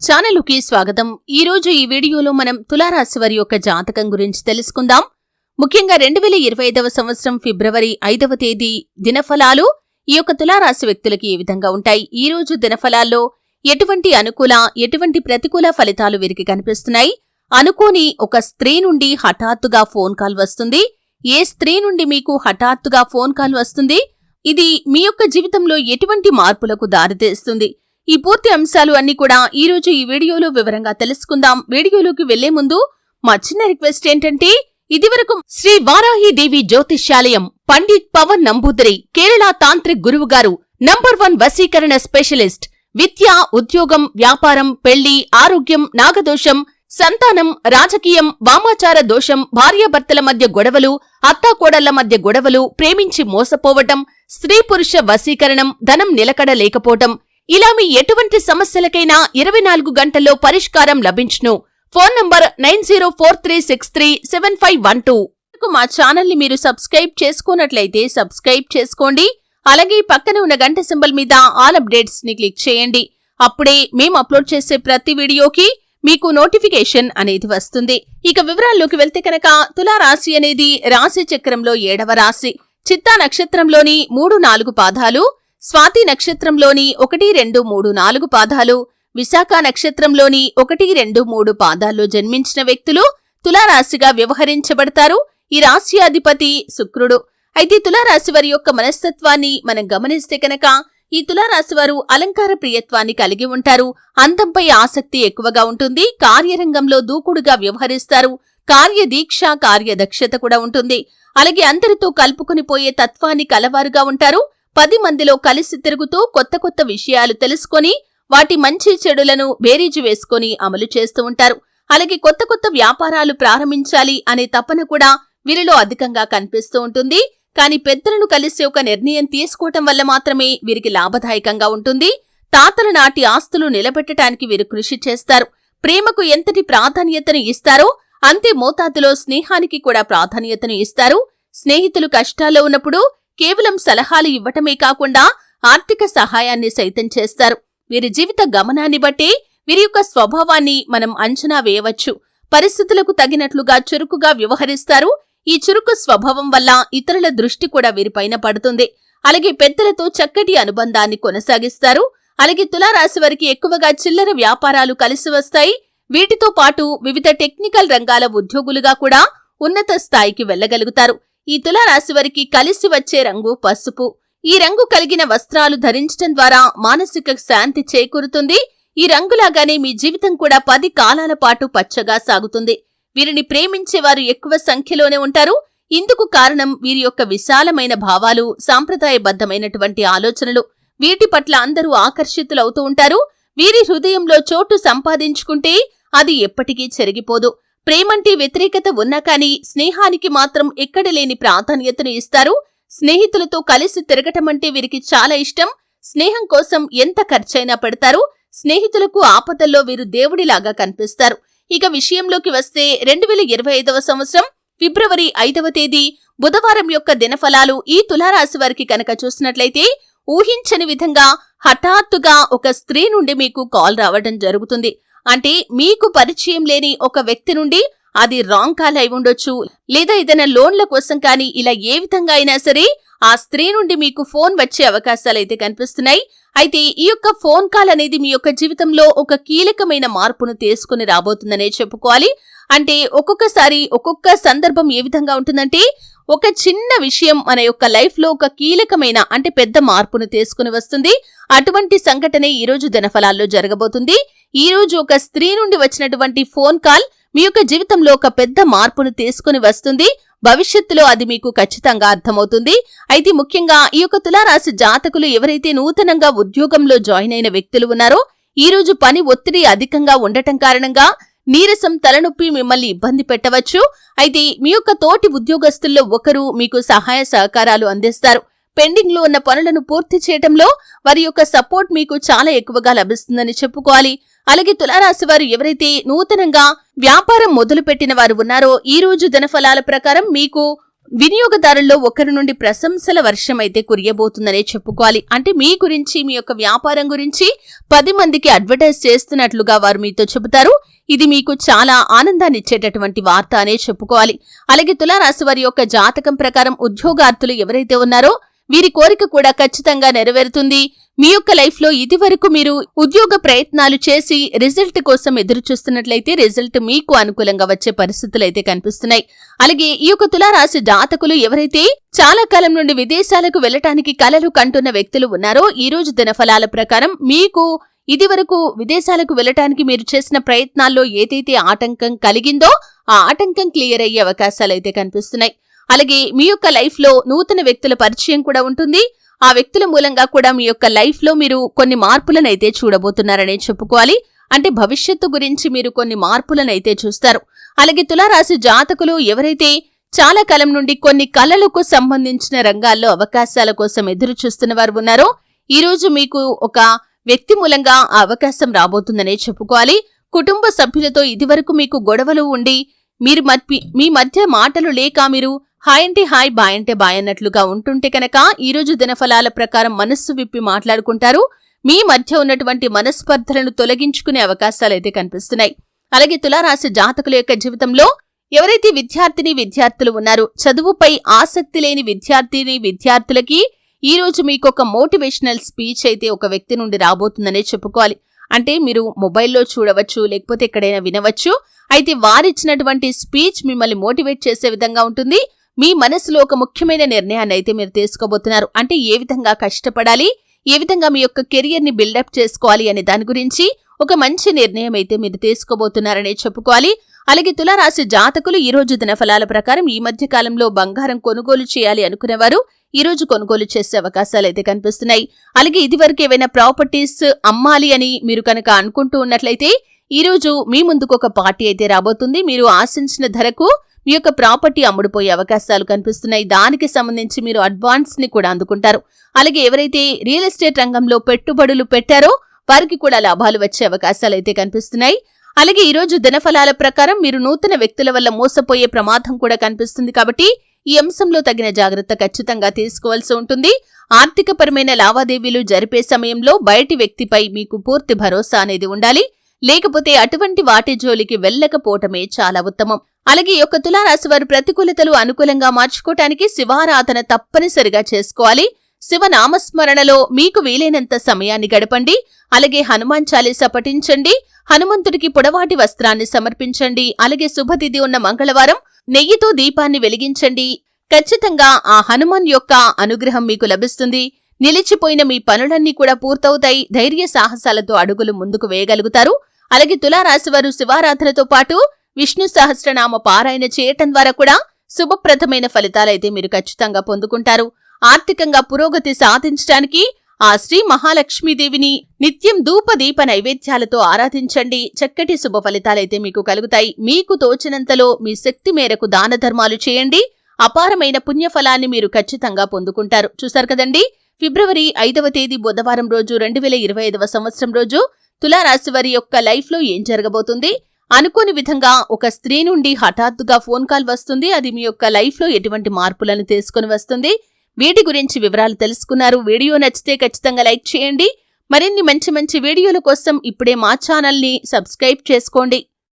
ఛానలుకి స్వాగతం. ఈ రోజు ఈ వీడియోలో మనం తులారాశి వారి యొక్క జాతకం గురించి తెలుసుకుందాం. ముఖ్యంగా రెండు వేల ఇరవై ఐదవ సంవత్సరం ఫిబ్రవరి ఐదవ తేదీ దినఫలాలు ఈ యొక్క తులారాశి వ్యక్తులకి ఏ విధంగా ఉంటాయి. ఈ రోజు దినఫలాల్లో ఎటువంటి అనుకూల ఎటువంటి ప్రతికూల ఫలితాలు వీరికి కనిపిస్తున్నాయి. అనుకోని ఒక స్త్రీ నుండి హఠాత్తుగా ఫోన్ కాల్ వస్తుంది. ఏ స్త్రీ నుండి మీకు హఠాత్తుగా ఫోన్ కాల్ వస్తుంది? ఇది మీ యొక్క జీవితంలో ఎటువంటి మార్పులకు దారితీస్తుంది? ఈ పూర్తి అంశాలు అన్ని కూడా ఈ రోజు ఈ వీడియోలో వివరంగా తెలుసుకుందాం. వీడియోలోకి వెళ్ళే ముందు మా చిన్న రిక్వెస్ట్ ఏంటంటే ఇదివరకు శ్రీ వారాహి దేవి జ్యోతిష్యాలయం పండిత్ పవన్ నంబూదరి కేరళ తాంత్రిక్ గురువు గారు నంబర్ వన్ వశీకరణ స్పెషలిస్ట్ విద్య ఉద్యోగం వ్యాపారం పెళ్ళి ఆరోగ్యం నాగదోషం సంతానం రాజకీయం వామాచార దోషం భార్యాభర్తల మధ్య గొడవలు అత్తాకోడళ్ళ మధ్య గొడవలు ప్రేమించి మోసపోవటం స్త్రీ పురుష వశీకరణం ధనం నిలకడ లేకపోవటం ఇలా మీ ఎటువంటి సమస్యలకైనా ఇరవై నాలుగు గంటల్లో పరిష్కారం లభించును. Phone number nine zero four three six three seven five one two. మా ఛానల్ని మీరు సబ్స్క్రైబ్ చేసుకున్నట్లయితే సబ్స్క్రైబ్ చేసుకోండి. అలాగే పక్కన ఉన్న గంట సింబల్ మీద ఆల్ అప్డేట్స్ని క్లిక్ చేయండి. అప్పుడే మేము అప్లోడ్ చేసే ప్రతి వీడియోకి మీకు నోటిఫికేషన్ అనేది వస్తుంది. ఇక వివరాల్లోకి వెళ్తే కనుక తులారాశి అనేది రాశి చక్రంలో ఏడవ రాశి. చిత్తా నక్షత్రంలోని మూడు నాలుగు పాదాలు స్వాతి నక్షత్రంలోని ఒకటి రెండు మూడు నాలుగు పాదాలు విశాఖ నక్షత్రంలోని ఒకటి రెండు మూడు పాదాల్లో జన్మించిన వ్యక్తులు తులారాశిగా వ్యవహరించబడతారు. ఈ రాశి అధిపతి శుక్రుడు. అయితే తులారాశి వారి యొక్క మనస్తత్వాన్ని మనం గమనిస్తే కనుక ఈ తులారాశి వారు అలంకార ప్రియత్వాన్ని కలిగి ఉంటారు. అందంపై ఆసక్తి ఎక్కువగా ఉంటుంది. కార్యరంగంలో దూకుడుగా వ్యవహరిస్తారు. కార్యదీక్ష కార్యదక్షత కూడా ఉంటుంది. అలాగే అందరితో కలుపుకుని పోయే తత్వాన్ని కలవారుగా ఉంటారు. పది మందిలో కలిసి తిరుగుతూ కొత్త కొత్త విషయాలు తెలుసుకొని వాటి మంచి చెడులను బేరీజు వేసుకొని అమలు చేస్తూ ఉంటారు. అలాగే కొత్త కొత్త వ్యాపారాలు ప్రారంభించాలి అనే తపన కూడా వీరిలో అధికంగా కనిపిస్తూ ఉంటుంది. కానీ పెద్దలను కలిసి ఒక నిర్ణయం తీసుకోవటం వల్ల మాత్రమే వీరికి లాభదాయకంగా ఉంటుంది. తాతల నాటి ఆస్తులు నిలబెట్టడానికి వీరు కృషి చేస్తారు. ప్రేమకు ఎంతటి ప్రాధాన్యతను ఇస్తారో అంతే మోతాదులో స్నేహానికి కూడా ప్రాధాన్యతను ఇస్తారు. స్నేహితులు కష్టాల్లో ఉన్నప్పుడు కేవలం సలహాలు ఇవ్వటమే కాకుండా ఆర్థిక సహాయాన్ని సైతం చేస్తారు. వీరి జీవిత గమనాన్ని బట్టే వీరి యొక్క స్వభావాన్ని మనం అంచనా వేయవచ్చు. పరిస్థితులకు తగినట్లుగా చురుకుగా వ్యవహరిస్తారు. ఈ చురుకు స్వభావం వల్ల ఇతరుల దృష్టి కూడా వీరిపైన పడుతుంది. అలాగే పెద్దలతో చక్కటి అనుబంధాన్ని కొనసాగిస్తారు. అలాగే తులారాశి వారికి ఎక్కువగా చిల్లర వ్యాపారాలు కలిసి వస్తాయి. వీటితో పాటు వివిధ టెక్నికల్ రంగాల ఉద్యోగులుగా కూడా ఉన్నత స్థాయికి వెళ్ళగలుగుతారు ఈ తులారాశి వారికి కలిసి వచ్చే రంగు పసుపు. ఈ రంగు కలిగిన వస్త్రాలు ధరించడం ద్వారా మానసిక శాంతి చేకూరుతుంది. ఈ రంగులాగానే మీ జీవితం కూడా పది కాలాల పాటు పచ్చగా సాగుతుంది. వీరిని ప్రేమించేవారు ఎక్కువ సంఖ్యలోనే ఉంటారు. ఇందుకు కారణం వీరి యొక్క విశాలమైన భావాలు సాంప్రదాయబద్ధమైనటువంటి ఆలోచనలు. వీటి పట్ల అందరూ ఆకర్షితులవుతూ ఉంటారు. వీరి హృదయంలో చోటు సంపాదించుకుంటే అది ఎప్పటికీ చెరిగిపోదు. ప్రేమంటే వ్యతిరేకత ఉన్నా కానీ స్నేహానికి మాత్రం ఎక్కడ లేని ప్రాధాన్యతను ఇస్తారు. స్నేహితులతో కలిసి తిరగటమంటే వీరికి చాలా ఇష్టం. స్నేహం కోసం ఎంత ఖర్చైనా పెడతారు. స్నేహితులకు ఆపదల్లో వీరు దేవుడిలాగా కనిపిస్తారు. ఇక విషయంలోకి వస్తే రెండు వేల ఇరవై ఐదవ సంవత్సరం ఫిబ్రవరి ఐదవ తేదీ బుధవారం యొక్క దినఫలాలు ఈ తులారాశి వారికి కనుక చూసినట్లయితే ఊహించని విధంగా హఠాత్తుగా ఒక స్త్రీ నుండి మీకు కాల్ రావడం జరుగుతుంది. అంటే మీకు పరిచయం లేని ఒక వ్యక్తి నుండి అది రాంగ్ కాల్ అయి ఉండొచ్చు. లేదా ఏదైనా లోన్ల కోసం కానీ ఇలా ఏ విధంగా అయినా సరే ఆ స్త్రీ నుండి మీకు ఫోన్ వచ్చే అవకాశాలు అయితే కనిపిస్తున్నాయి. అయితే ఈ యొక్క ఫోన్ కాల్ అనేది మీ యొక్క జీవితంలో ఒక కీలకమైన మార్పును తీసుకుని రాబోతుందనే చెప్పుకోవాలి. అంటే ఒక్కొక్కసారి ఒక్కొక్క సందర్భం ఏ విధంగా ఉంటుందంటే ఒక చిన్న విషయం మన యొక్క లైఫ్లో ఒక కీలకమైన అంటే పెద్ద మార్పును తీసుకుని వస్తుంది. అటువంటి సంఘటనే ఈరోజు ధనఫలాల్లో దినఫలాల్లో జరగబోతుంది. ఈ రోజు ఒక స్త్రీ నుండి వచ్చినటువంటి ఫోన్ కాల్ మీ యొక్క జీవితంలో ఒక పెద్ద మార్పును తీసుకుని వస్తుంది. భవిష్యత్తులో అది మీకు ఖచ్చితంగా అర్థమవుతుంది. అయితే ముఖ్యంగా ఈ యొక్క తులారాశి జాతకులు ఎవరైతే నూతనంగా ఉద్యోగంలో జాయిన్ అయిన వ్యక్తులు ఉన్నారో ఈ రోజు పని ఒత్తిడి అధికంగా ఉండటం కారణంగా నీరసం తలనొప్పి మిమ్మల్ని ఇబ్బంది పెట్టవచ్చు. అయితే మీ యొక్క తోటి ఉద్యోగస్తుల్లో ఒకరు మీకు సహాయ సహకారాలు అందిస్తారు. పెండింగ్లో ఉన్న పనులను పూర్తి చేయటంలో వారి యొక్క సపోర్ట్ మీకు చాలా ఎక్కువగా లభిస్తుందని చెప్పుకోవాలి. అలాగే తులారాశి వారు ఎవరైతే నూతనంగా వ్యాపారం మొదలుపెట్టిన వారు ఉన్నారో ఈ రోజు దినఫలాల ప్రకారం మీకు వినియోగదారుల్లో ఒకరి నుండి ప్రశంసల వర్షం అయితే కురియబోతుందనే చెప్పుకోవాలి. అంటే మీ గురించి మీ యొక్క వ్యాపారం గురించి పది మందికి అడ్వర్టైజ్ చేస్తున్నట్లుగా వారు మీతో చెబుతారు. ఇది మీకు చాలా ఆనందాన్ని ఇచ్చేటటువంటి వార్త అనే చెప్పుకోవాలి. అలాగే తులారాశి వారి యొక్క జాతకం ప్రకారం ఉద్యోగార్థులు ఎవరైతే ఉన్నారో వీరి కోరిక కూడా ఖచ్చితంగా నెరవేరుతుంది. మీ యొక్క లైఫ్లో ఇదివరకు మీరు ఉద్యోగ ప్రయత్నాలు చేసి రిజల్ట్ కోసం ఎదురు చూస్తున్నట్లయితే రిజల్ట్ మీకు అనుకూలంగా వచ్చే పరిస్థితులు అయితే కనిపిస్తున్నాయి. అలాగే ఈ యొక్క తులారాశి జాతకులు ఎవరైతే చాలా కాలం నుండి విదేశాలకు వెళ్ళటానికి కలలు కంటున్న వ్యక్తులు ఉన్నారో ఈ రోజు దినఫలాల ప్రకారం మీకు ఇదివరకు విదేశాలకు వెళ్ళటానికి మీరు చేసిన ప్రయత్నాల్లో ఏదైతే ఆటంకం కలిగిందో ఆ ఆటంకం క్లియర్ అయ్యే అవకాశాలు అయితే కనిపిస్తున్నాయి. అలాగే మీ యొక్క లైఫ్లో నూతన వ్యక్తుల పరిచయం కూడా ఉంటుంది. ఆ వ్యక్తుల మూలంగా కూడా మీ యొక్క లైఫ్లో మీరు కొన్ని మార్పులను అయితే చూడబోతున్నారనే చెప్పుకోవాలి. అంటే భవిష్యత్తు గురించి మీరు కొన్ని మార్పులను అయితే చూస్తారు. అలాగే తులారాశి జాతకులు ఎవరైతే చాలా కాలం నుండి కొన్ని కళలకు సంబంధించిన రంగాల్లో అవకాశాల కోసం ఎదురు చూస్తున్న వారు ఉన్నారో ఈరోజు మీకు ఒక వ్యక్తి మూలంగా ఆ అవకాశం రాబోతుందనే చెప్పుకోవాలి. కుటుంబ సభ్యులతో ఇదివరకు మీకు గొడవలు ఉండి మీరు మీ మధ్య మాటలు లేక మీరు హాయ్ అంటే హాయ్ బాయ్ అంటే బాయ్ అన్నట్లుగా ఉంటుంటే కనుక ఈరోజు దినఫలాల ప్రకారం మనస్సు విప్పి మాట్లాడుకుంటారు. మీ మధ్య ఉన్నటువంటి మనస్పర్ధలను తొలగించుకునే అవకాశాలైతే కనిపిస్తున్నాయి. అలాగే తులారాశి జాతకుల యొక్క జీవితంలో ఎవరైతే విద్యార్థిని విద్యార్థులు ఉన్నారో చదువుపై ఆసక్తి లేని విద్యార్థిని విద్యార్థులకి ఈ రోజు మీకు ఒక మోటివేషనల్ స్పీచ్ అయితే ఒక వ్యక్తి నుండి రాబోతుందనే చెప్పుకోవాలి. అంటే మీరు మొబైల్లో చూడవచ్చు లేకపోతే ఎక్కడైనా వినవచ్చు. అయితే వారిచ్చినటువంటి స్పీచ్ మిమ్మల్ని మోటివేట్ చేసే విధంగా ఉంటుంది. మీ మనసులో ఒక ముఖ్యమైన నిర్ణయాన్ని అయితే మీరు తీసుకోబోతున్నారు. అంటే ఏ విధంగా కష్టపడాలి ఏ విధంగా మీ యొక్క కెరియర్ని బిల్డప్ చేసుకోవాలి అనే దాని గురించి ఒక మంచి నిర్ణయం అయితే మీరు తీసుకోబోతున్నారనే చెప్పుకోవాలి. అలాగే తులారాశి జాతకులు ఈ రోజు దినఫలాల ప్రకారం ఈ మధ్య కాలంలో బంగారం కొనుగోలు చేయాలి అనుకునేవారు. ఈ రోజు కొనుగోలు చేసే అవకాశాలు అయితే కనిపిస్తున్నాయి. అలాగే ఇదివరకు ఏవైనా ప్రాపర్టీస్ అమ్మాలి అని మీరు కనుక అనుకుంటూ ఉన్నట్లయితే ఈ రోజు మీ ముందుకు ఒక పార్టీ అయితే రాబోతుంది. మీరు ఆశించిన ధరకు మీ యొక్క ప్రాపర్టీ అమ్ముడుపోయే అవకాశాలు కనిపిస్తున్నాయి. దానికి సంబంధించి మీరు అడ్వాన్స్ని కూడా అందుకుంటారు. అలాగే ఎవరైతే రియల్ ఎస్టేట్ రంగంలో పెట్టుబడులు పెట్టారో వారికి కూడా లాభాలు వచ్చే అవకాశాలు అయితే కనిపిస్తున్నాయి. అలాగే ఈ రోజు దినఫలాల ప్రకారం మీరు నూతన వ్యక్తుల వల్ల మోసపోయే ప్రమాదం కూడా కనిపిస్తుంది కాబట్టి ఈ అంశంలో తగిన జాగ్రత్త ఖచ్చితంగా తీసుకోవాల్సి ఉంటుంది. ఆర్థికపరమైన లావాదేవీలు జరిపే సమయంలో బయటి వ్యక్తిపై మీకు పూర్తి భరోసా అనేది ఉండాలి. లేకపోతే అటువంటి వాటి జోలికి వెళ్ళకపోవటమే చాలా ఉత్తమం. అలాగే ఈ యొక్క తులారాశి వారు ప్రతికూలతలు అనుకూలంగా మార్చుకోవటానికి శివారాధన తప్పనిసరిగా చేసుకోవాలి. శివ నామస్మరణలో మీకు వీలైనంత సమయాన్ని గడపండి. అలాగే హనుమాన్ చాలీస పఠించండి. హనుమంతుడికి పొడవాటి వస్త్రాన్ని సమర్పించండి. అలాగే శుభతిథి ఉన్న మంగళవారం నెయ్యితో దీపాన్ని వెలిగించండి. ఖచ్చితంగా ఆ హనుమాన్ యొక్క అనుగ్రహం మీకు లభిస్తుంది. నిలిచిపోయిన మీ పనులన్నీ కూడా పూర్తవుతాయి. ధైర్య సాహసాలతో అడుగులు ముందుకు వేయగలుగుతారు. అలాగే తులారాశివారు శివారాధనతో పాటు విష్ణు సహస్రనామ పారాయణ చేయటం ద్వారా కూడా శుభప్రదమైన ఫలితాలైతే మీరు ఖచ్చితంగా పొందుకుంటారు. ఆర్థికంగా పురోగతి సాధించడానికి ఆ శ్రీ మహాలక్ష్మీదేవిని నిత్యం ధూప దీప నైవేద్యాలతో ఆరాధించండి. చక్కటి శుభ ఫలితాలైతే మీకు కలుగుతాయి. మీకు తోచినంతలో మీ శక్తి మేరకు దాన ధర్మాలు చేయండి. అపారమైన పుణ్యఫలాన్ని మీరు ఖచ్చితంగా పొందుకుంటారు. చూశారు కదండి? ఫిబ్రవరి ఐదవ తేదీ బుధవారం రోజు రెండు వేల ఇరవై ఐదవ సంవత్సరం రోజు తులారాశి వారి యొక్క లైఫ్లో ఏం జరగబోతుంది? అనుకోని విధంగా ఒక స్త్రీ నుండి హఠాత్తుగా ఫోన్ కాల్ వస్తుంది. అది మీ యొక్క లైఫ్లో ఎటువంటి మార్పులను తీసుకుని వస్తుంది? వీటి గురించి వివరాలు తెలుసుకున్నారు. వీడియో నచ్చితే ఖచ్చితంగా లైక్ చేయండి. మరిన్ని మంచి మంచి వీడియోల కోసం ఇప్పుడే మా ఛానల్ని సబ్స్క్రైబ్ చేసుకోండి.